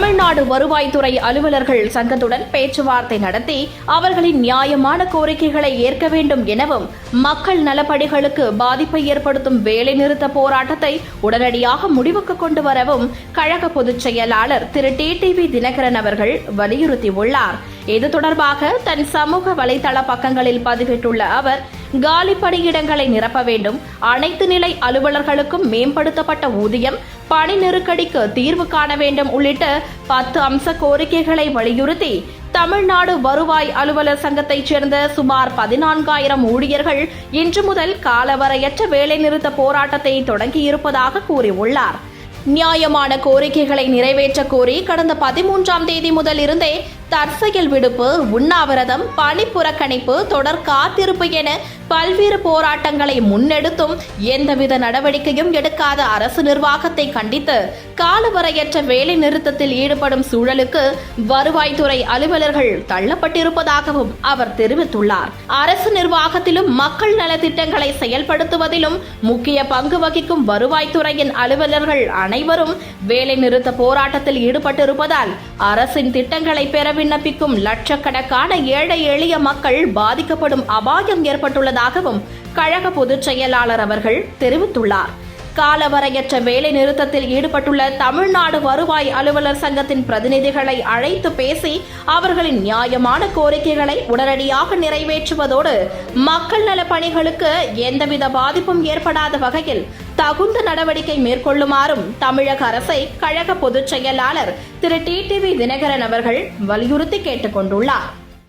தமிழ்நாடு வருவாய்த்துறை அலுவலர்கள் சங்கத்துடன் பேச்சுவார்த்தை நடத்தி அவர்களின் நியாயமான கோரிக்கைகளை ஏற்க வேண்டும் எனவும் மக்கள் நலப்பணிகளுக்கு பாதிப்பை ஏற்படுத்தும் வேலைநிறுத்த போராட்டத்தை உடனடியாக முடிவுக்கு கொண்டு வரவும் கழக பொதுச் செயலாளர் திரு. டி. டிவி தினகரன் அவர்கள் வலியுறுத்தியுள்ளார். இது தொடர்பாக தன் சமூக வலைதள பக்கங்களில் பதிவிட்டுள்ள அவர் காலி பணியிடங்களை நிரப்ப வேண்டும். அனைத்து நிலை அலுவலர்களுக்கும் மேம்படுத்தப்பட்ட ஊதியம் பணி நெருக்கடிக்கு தீர்வு காண வேண்டும் உள்ளிட்ட பத்து அம்ச கோரிக்கைகளை வலியுறுத்தி தமிழ்நாடு வருவாய் அலுவலர் சங்கத்தைச் சேர்ந்த சுமார் பதினான்காயிரம் ஊழியர்கள் இன்று முதல் காலவரையற்ற வேலைநிறுத்த போராட்டத்தை தொடங்கியிருப்பதாக கூறியுள்ளார். நியாயமான கோரிக்கைகளை நிறைவேற்ற கோரி கடந்த பதிமூன்றாம் தேதி முதல் இருந்தே தற்செயல் விடுப்பு உண்ணாவிரதம் பணி புறக்கணிப்பு தொடர் காத்திருப்பு என பல்வேறு போராட்டங்களை முன்னெடுத்தும் எந்தவித நடவடிக்கையும் எடுக்காத அரசு நிர்வாகத்தை கண்டித்து காலவரையற்ற வேலை நிறுத்தத்தில் ஈடுபடும் சூழலுக்கு வருவாய்த்துறை அலுவலர்கள் தள்ளப்பட்டிருப்பதாகவும் அவர் தெரிவித்துள்ளார். அரசு நிர்வாகத்திலும் மக்கள் நலத்திட்டங்களை செயல்படுத்துவதிலும் முக்கிய பங்கு வகிக்கும் வருவாய்த்துறையின் அலுவலர்கள் அனைவரும் வேலை நிறுத்த போராட்டத்தில் ஈடுபட்டிருப்பதால் அரசின் திட்டங்களை பெற விண்ணப்பிக்கும் லட்சக்கணக்கான ஏழை எளிய மக்கள் பாதிக்கப்படும் அபாயம் ஏற்பட்டுள்ளதாகவும் கழக பொதுச் செயலாளர் அவர்கள் தெரிவித்துள்ளார். காலவரையற்ற வேலை நிறுத்தத்தில் ஈடுபட்டுள்ள தமிழ்நாடு வருவாய் அலுவலர் சங்கத்தின் பிரதிநிதிகளை அழைத்து பேசி அவர்களின் நியாயமான கோரிக்கைகளை உடனடியாக நிறைவேற்றுவதோடு மக்கள் நல பணிகளுக்கு எந்தவித பாதிப்பும் ஏற்படாத வகையில் தகுந்த நடவடிக்கை மேற்கொள்ளுமாறும் தமிழக அரசை கழக பொதுச் செயலாளர் திரு டி டிவி தினகரன் அவர்கள் வலியுறுத்தி கேட்டுக்கொண்டுள்ளார்.